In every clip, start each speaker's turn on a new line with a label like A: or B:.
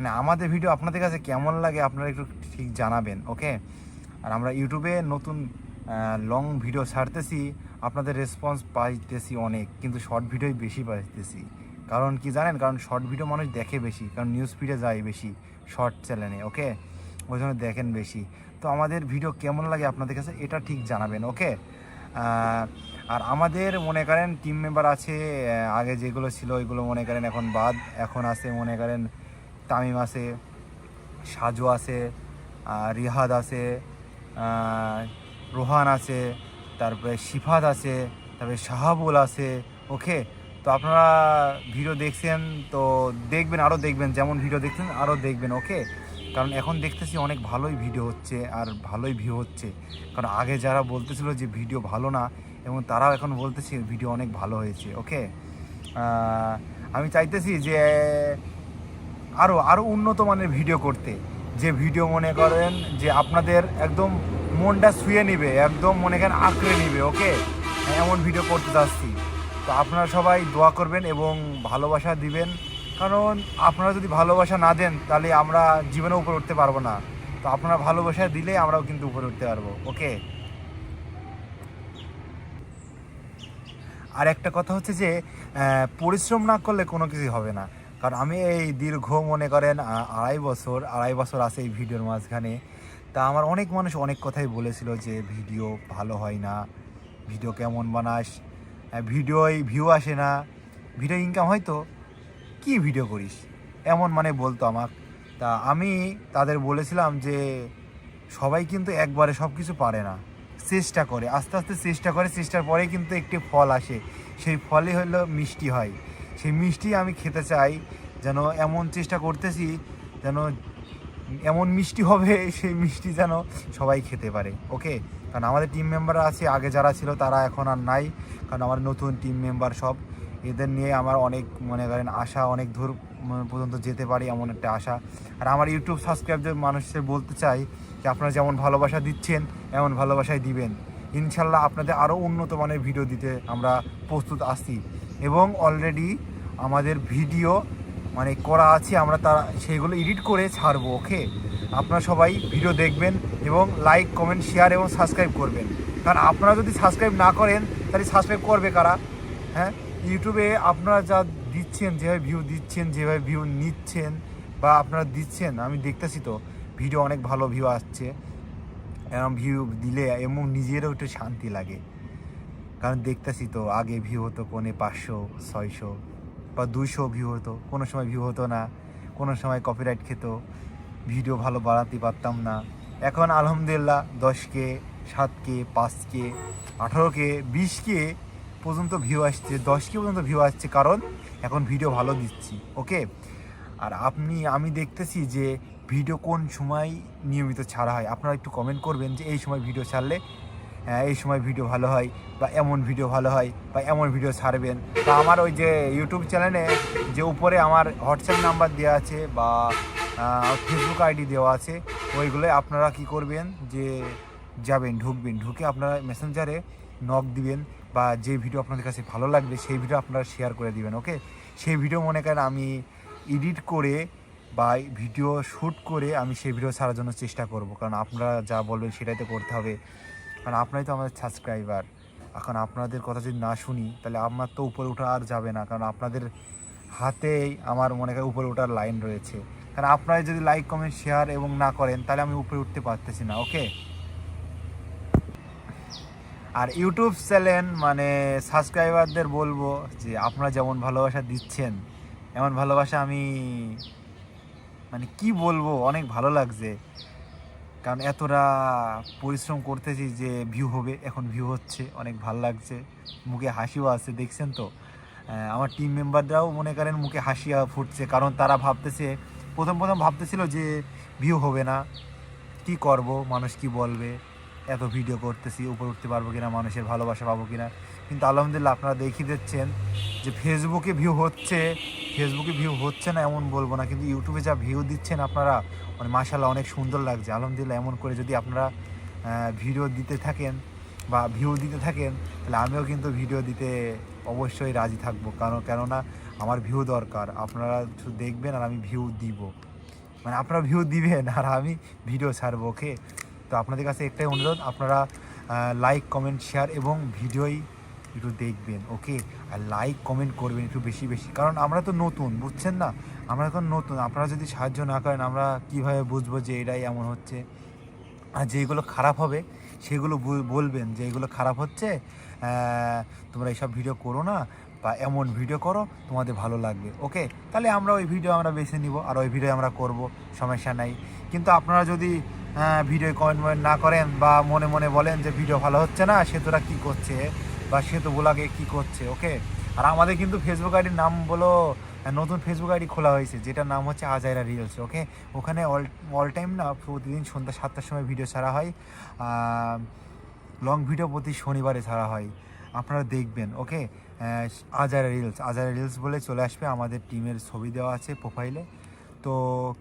A: মানে আমাদের ভিডিও আপনাদের কাছে কেমন লাগে আপনারা একটু ঠিক জানাবেন ওকে আর আমরা ইউটিউবে নতুন লং ভিডিও ছাড়তেছি, আপনাদের রেসপন্স পাইতেছি অনেক, কিন্তু শর্ট ভিডিওই বেশি পাইতেছি। কারণ কি জানেন? কারণ শর্ট ভিডিও মানুষ দেখে বেশি, কারণ নিউজ ফিডে যায় বেশি শর্ট চ্যানেলে ওকে ওই জন্য দেখেন বেশি। তো আমাদের ভিডিও কেমন লাগে আপনাদের কাছে এটা ঠিক জানাবেন ওকে আর আমাদের মনে করেন টিম মেম্বার আছে আগে যেগুলো ছিল ওইগুলো মনে করেন এখন বাদ, এখন আছে মনে করেন তামিম আছে, সাজু আছে রিহাদ আছে রোহান আছে, তারপরে শিফাত আছে, তারপরে শাহাবুল আছে ওকে তো আপনারা ভিডিও দেখছেন, তো দেখবেন আরও দেখবেন, যেমন ভিডিও দেখছেন আরও দেখবেন ওকে কারণ এখন দেখতেছি অনেক ভালোই ভিডিও হচ্ছে আর ভালোই ভিউ হচ্ছে। কারণ আগে যারা বলতেছিল যে ভিডিও ভালো না, এবং তারাও এখন বলতেছে ভিডিও অনেক ভালো হয়েছে ওকে আমি চাইতেছি যে আরও আরও উন্নত মানের ভিডিও করতে। যে ভিডিও মনে করেন যে আপনাদের একদম মনটা শুয়ে নিবে, একদম মনে করেন আঁকড়ে নিবে ওকে এমন ভিডিও করতে যাচ্ছি। তো আপনারা সবাই দোয়া করবেন এবং ভালোবাসা দিবেন। কারণ আপনারা যদি ভালোবাসা না দেন, তাহলে আমরা জীবনে উপরে উঠতে পারব না। তো আপনারা ভালোবাসা দিলে আমরাও কিন্তু উপরে উঠতে পারব ওকে আর একটা কথা হচ্ছে যে পরিশ্রম না করলে কোনো কিছুই হবে না। কারণ আমি এই দীর্ঘ মনে করেন আড়াই বছর আড়াই বছর আছে এই ভিডিওর মাঝখানে। তা আমার অনেক মানুষ অনেক কথাই বলেছিল যে, ভিডিও ভালো হয় না, ভিডিও কেমন বানাস ভিডিওয় ভিউ আসে না, ভিডিও ইনকাম হয়তো কি ভিডিও করিস? এমন মানে বলতো আমার তা আমি তাদের বলেছিলাম যে, সবাই কিন্তু একবারে সব কিছু পারে না, চেষ্টা করে, আস্তে আস্তে চেষ্টা করে, চেষ্টার পরে কিন্তু একটি ফল আসে। সেই ফলই হলো মিষ্টি হয়। সেই মিষ্টি আমি খেতে চাই, যেন এমন চেষ্টা করতেছি যেন এমন মিষ্টি হবে, সেই মিষ্টি যেন সবাই খেতে পারে ওকে কারণ আমাদের টিম মেম্বাররা আছে, আগে যারা ছিল তারা এখন আর নাই, কারণ আমার নতুন টিম মেম্বার সব। এদের নিয়ে আমার অনেক, মনে করেন, আশা অনেক দূর পর্যন্ত যেতে পারি এমন একটা আশা। আর আমার ইউটিউব সাবস্ক্রাইবদের মানুষদের বলতে চাই যে, আপনারা যেমন ভালোবাসা দিচ্ছেন, এমন ভালোবাসাই দিবেন। ইনশাল্লাহ আপনাদের আরও উন্নত মানের ভিডিও দিতে আমরা প্রস্তুত আছি। এবং অলরেডি আমাদের ভিডিও মানে করা আছে, আমরা তারা সেইগুলো এডিট করে ছাড়বো ওকে আপনারা সবাই ভিডিও দেখবেন এবং লাইক কমেন্ট শেয়ার এবং সাবস্ক্রাইব করবেন। কারণ আপনারা যদি সাবস্ক্রাইব না করেন, তাহলে সাবস্ক্রাইব করবে কারা? হ্যাঁ? ইউটিউবে আপনারা যা দিচ্ছেন, যেভাবে ভিউ দিচ্ছেন, যেভাবে ভিউ নিচ্ছেন বা আপনারা দিচ্ছেন, আমি দেখতেছি তো ভিডিও অনেক ভালো ভিউ আসছে। এরকম ভিউ দিলে এবং নিজেরও একটু শান্তি লাগে। কারণ দেখতেছি তো, আগে ভিউ হতো কোনে পাঁচশো, ছয়শো। বা দুইশো ভিউ হতো। কোনো সময় ভিউ হতো না, কোনো সময় কপিরাইট খেত। ভিডিও ভালো বাড়াতে পারতাম না। এখন আলহামদুলিল্লাহ দশকে, সাতকে, পাঁচকে, আঠারোকে, বিশকে পর্যন্ত ভিউ আসছে, দশকে পর্যন্ত ভিউ আসছে কারণ এখন ভিডিও ভালো দিচ্ছি ওকে আর আপনি, আমি দেখতেছি যে ভিডিও কোন সময় নিয়মিত ছাড়া হয়? আপনারা একটু কমেন্ট করবেন যে এই সময় ভিডিও ছাড়লে এই সময় ভিডিও ভালো হয় বা এমন ভিডিও ভালো হয় বা এমন ভিডিও ছাড়বেন। তা আমার ওই যে ইউটিউব চ্যানেলে যে উপরে আমার হোয়াটসঅ্যাপ নাম্বার দেওয়া আছে বা ফেসবুক আইডি দেওয়া আছে, ওইগুলো আপনারা কি করবেন যে যাবেন, ঢুকবেন, ঢুকে আপনারা মেসেঞ্জারে নক দিবেন বা যে ভিডিও আপনাদের কাছে ভালো লাগবে সেই ভিডিও আপনারা শেয়ার করে দিবেন ওকে সেই ভিডিও মনে করেন আমি এডিট করে বা ভিডিও শ্যুট করে আমি সেই ভিডিও ছাড়ার জন্য চেষ্টা করব। কারণ আপনারা যা বলবেন সেটাই তো করতে হবে। কারণ আপনারাই তো আমাদের সাবস্ক্রাইবার এখন আপনাদের কথা যদি না শুনি, তাহলে আমার তো উপরে ওঠা আর যাবে না। কারণ আপনাদের হাতেই আমার মনে হয় উপরে ওঠার লাইন রয়েছে। কারণ আপনারা যদি লাইক কমেন্ট শেয়ার এবং না করেন, তাহলে আমি উপরে উঠতে পারতেছি না ওকে আর ইউটিউব চ্যানেল মানে সাবস্ক্রাইবারদের বলব যে, আপনারা যেমন ভালোবাসা দিচ্ছেন, এমন ভালোবাসা আমি মানে কি বলব, অনেক ভালো লাগছে। কারণ এতটা পরিশ্রম করতেছি যে ভিউ হবে, এখন ভিউ হচ্ছে, অনেক ভালো লাগছে, মুখে হাসিও আছে দেখছেন তো? আমার টিম মেম্বাররাও মনে করেন মুখে হাসি ফুটছে, কারণ তারা ভাবতেছে, প্রথম প্রথম ভাবতেছিল যে ভিউ হবে না, কি করব, মানুষ কি বলবে? এত ভিডিও করতেছি, উপরে উঠতে পারব কিনা, মানুষের ভালোবাসা পাবো কিনা। কিন্তু আলহামদুলিল্লাহ আপনারা দেখিয়ে দিচ্ছেন যে ফেসবুকে ভিউ হচ্ছে ফেসবুকে ভিউ হচ্ছে না এমন বলব না, কিন্তু ইউটিউবে যা ভিউ দিচ্ছেন আপনারা মানে মাশাল্লাহ অনেক সুন্দর লাগছে। আলহামদুলিল্লাহ এমন করে যদি আপনারা ভিডিও দিতে থাকেন বা ভিউ দিতে থাকেন, তাহলে আমিও কিন্তু ভিডিও দিতে অবশ্যই রাজি থাকব। কারণ, কেননা আমার ভিউ দরকার। আপনারা শুধু দেখবেন আর আমি ভিউ দিব। মানে আপনারা ভিউ দিবেন, আর আমি ভিডিও ছাড়বো ওকে তো আপনাদের কাছে একটাই অনুরোধ, আপনারা লাইক কমেন্ট শেয়ার এবং ভিডিওই একটু দেখবেন ওকে আর লাইক কমেন্ট করবেন একটু বেশি বেশি। কারণ আমরা তো নতুন, বুঝছেন না? আমরা এখন নতুন, আপনারা যদি সাহায্য না করেন, আমরা কীভাবে বুঝব যে এটাই এমন হচ্ছে? আর যেগুলো খারাপ হবে, সেগুলো বল- বলবেন যে এগুলো খারাপ হচ্ছে তোমরা এইসব ভিডিও করো না, বা এমন ভিডিও করো, তোমাদের ভালো লাগবে ওকে তাহলে আমরা ওই ভিডিও আমরা বেছে নিব, আর ওই ভিডিও আমরা করব, সমস্যা নাই। কিন্তু আপনারা যদি ভিডিও কমেন্ট না করেন বা মনে মনে বলেন যে ভিডিও ভালো হচ্ছে না সে তোরা কী করছে বা সে তো বলাকে কী করছে ওকে আর আমাদের কিন্তু ফেসবুক আইডির নাম বলো, নতুন ফেসবুক আইডি খোলা হয়েছে, যেটার নাম হচ্ছে আজাইরা রিলস ওকে ওখানে অল অল টাইম না প্রতিদিন সন্ধ্যা সাতটার সময় ভিডিও ছাড়া হয় লং ভিডিও প্রতি শনিবারে ছাড়া হয়, আপনারা দেখবেন ওকে আজারা রিলস আজারা রিলস বলে চলে আসবে আমাদের টিমের ছবি দেওয়া আছে প্রোফাইলে তো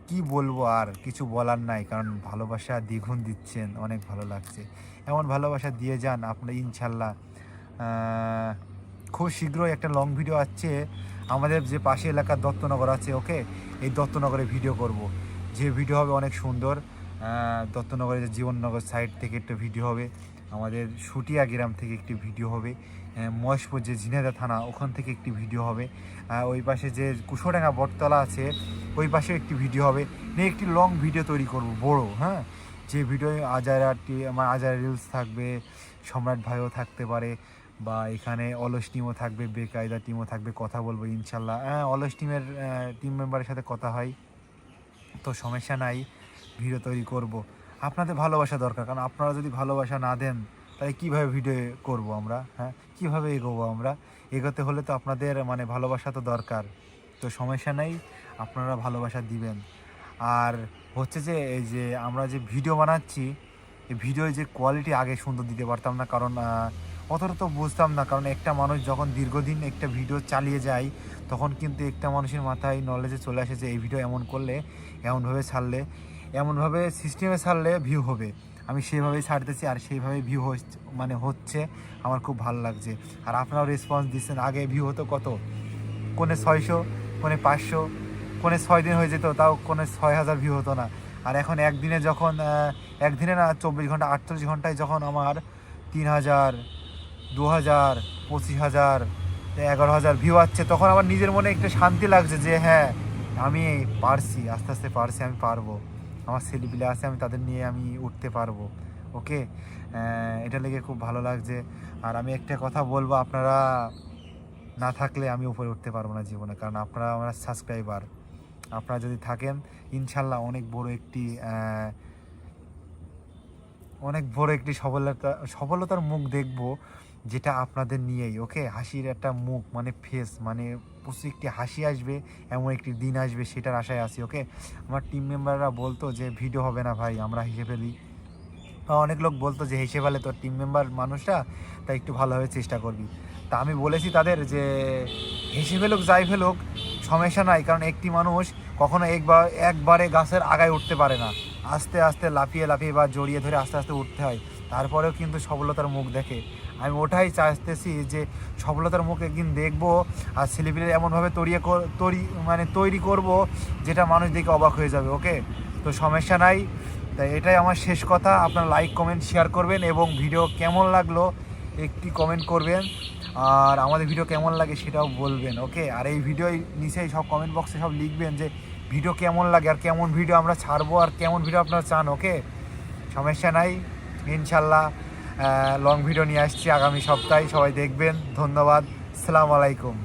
A: কি বলব আর? কিছু বলার নাই, কারণ ভালোবাসা দ্বিগুণ দিচ্ছেন, অনেক ভালো লাগছে। এমন ভালোবাসা দিয়ে যান আপনার ইনশাল্লাহ খুব শীঘ্রই একটা লং ভিডিও আছে আমাদের যে পাশে এলাকার দত্তনগর আছে ওকে এই দত্তনগরে ভিডিও করব। যে ভিডিও হবে অনেক সুন্দর। দত্তনগরের জীবননগর সাইড থেকে একটা ভিডিও হবে। আমাদের সুটিয়া গ্রাম থেকে একটি ভিডিও হবে। মহেশপুর যে ঝিনাইদা থানা, ওখান থেকে একটি ভিডিও হবে। ওই পাশে যে কুশোডাঙ্গা বটতলা আছে, ওই পাশে একটি ভিডিও হবে। নিয়ে একটি লং ভিডিও তৈরি করব, বড় হ্যাঁ? যে ভিডিও আজারা টি- আমার আজারা রিলস থাকবে, সম্রাট ভাইও থাকতে পারে, বা এখানে অলস টিমও থাকবে, বেকায়দা টিমও থাকবে, কথা বলব ইনশাল্লাহ। হ্যাঁ অলস টিমের টিম মেম্বারের সাথে কথা হয়। তো সমস্যা নাই। ভিডিও তৈরি করব। আপনাদের ভালোবাসা দরকার, কারণ আপনারা যদি ভালোবাসা না দেন, তাহলে কীভাবে ভিডিও করব আমরা হ্যাঁ? কীভাবে এগোবো আমরা? এগোতে হলে তো আপনাদের মানে ভালোবাসা তো দরকার। তো সমস্যা নেই, আপনারা ভালোবাসা দিবেন। আর হচ্ছে যে, এই যে আমরা যে ভিডিও বানাচ্ছি, এই ভিডিওর যে কোয়ালিটি আগে সুন্দর দিতে পারতাম না, কারণ অতটা তো বুঝতাম না, কারণ একটা মানুষ যখন দীর্ঘদিন একটা ভিডিও চালিয়ে যায়, তখন কিন্তু একটা মানুষের মাথায় নলেজে চলে আসে যে, এই ভিডিও এমন করলে, এমনভাবে ছাড়লে। এমনভাবে সিস্টেমে ছাড়লে ভিউ হবে। আমি সেভাবেই ছাড়তেছি আর সেইভাবে ভিউ মানে হচ্ছে। আমার খুব ভালো লাগছে। আর আপনারাও রেসপন্স দিচ্ছেন, আগে ভিউ হতো কত? কোনে ছয়শো কোনে পাঁচশো কোনে ছয় দিন হয়ে যেত, তাও কোনে ছয় হাজার ভিউ হতো না। আর এখন একদিনে যখন একদিনে না চব্বিশ ঘণ্টা, আটচল্লিশ ঘন্টায় যখন আমার তিন হাজার, দু হাজার, পঁচিশ হাজার, এগারো হাজার ভিউ আসছে, তখন আমার নিজের মনে একটু শান্তি লাগছে যে হ্যাঁ আমি পারছি, আস্তে আস্তে পারছি, আমি পারব। আমার ছেলেপিলে আছে, আমি তাদের নিয়ে আমি উঠতে পারব, ওকে? এটা লেগে খুব ভালো লাগছে। আর আমি একটা কথা বলব, আপনারা না থাকলে আমি উপরে উঠতে পারব না জীবনে, কারণ আপনারা আমার সাবস্ক্রাইবার আপনারা যদি থাকেন, ইনশাল্লাহ অনেক বড় একটি অনেক বড় একটি সফলতা, সফলতার মুখ দেখব। যেটা আপনাদের নিয়েই ওকে হাসির একটা মুখ মানে ফেস মানে প্রচুর একটি হাসি আসবে, এমন একটি দিন আসবে, সেটার আশায় আছি ওকে আমার টিম মেম্বাররা বলতো যে ভিডিও হবে না ভাই, আমরা হেসে ফেলি অনেক লোক বলতো যে, হেসে ফেলে তোর টিম মেম্বার মানুষরা, তাই একটু ভালোভাবে চেষ্টা করবি। তা আমি বলেছি তাদের যে, হেসে ফেলুক, যাই ফেলুক, সমস্যা নাই, কারণ একটি মানুষ কখনো একবার, একবারে গাছের আগায় উঠতে পারে না। আস্তে আস্তে লাফিয়ে লাফিয়ে বা জড়িয়ে ধরে আস্তে আস্তে উঠতে হয়। তারপরেও কিন্তু সফলতার মুখ দেখে। আমি ওটাই চাইতেছি যে সফলতার মুখ একদিন দেখব আর ছেলেপিলে এমনভাবে তৈরি তৈরি মানে তৈরি করব যেটা মানুষ দেখে অবাক হয়ে যাবে, ওকে? তো সমস্যা নাই। তাই এটাই আমার শেষ কথা। আপনারা লাইক কমেন্ট শেয়ার করবেন এবং ভিডিও কেমন লাগল একটি কমেন্ট করবেন। আর আমাদের ভিডিও কেমন লাগে সেটাও বলবেন, ওকে? আর এই ভিডিও নিচেই সব কমেন্ট বক্সে সব লিখবেন যে ভিডিও কেমন লাগে আর কেমন ভিডিও আমরা ছাড়বো আর কেমন ভিডিও আপনারা চান, ওকে? সমস্যা নাই। ইনশাল্লাহ। লং ভিডিও নিয়ে আসছি আগামী সপ্তাহে সবাই দেখবেন ধন্যবাদ সালাম আলাইকুম।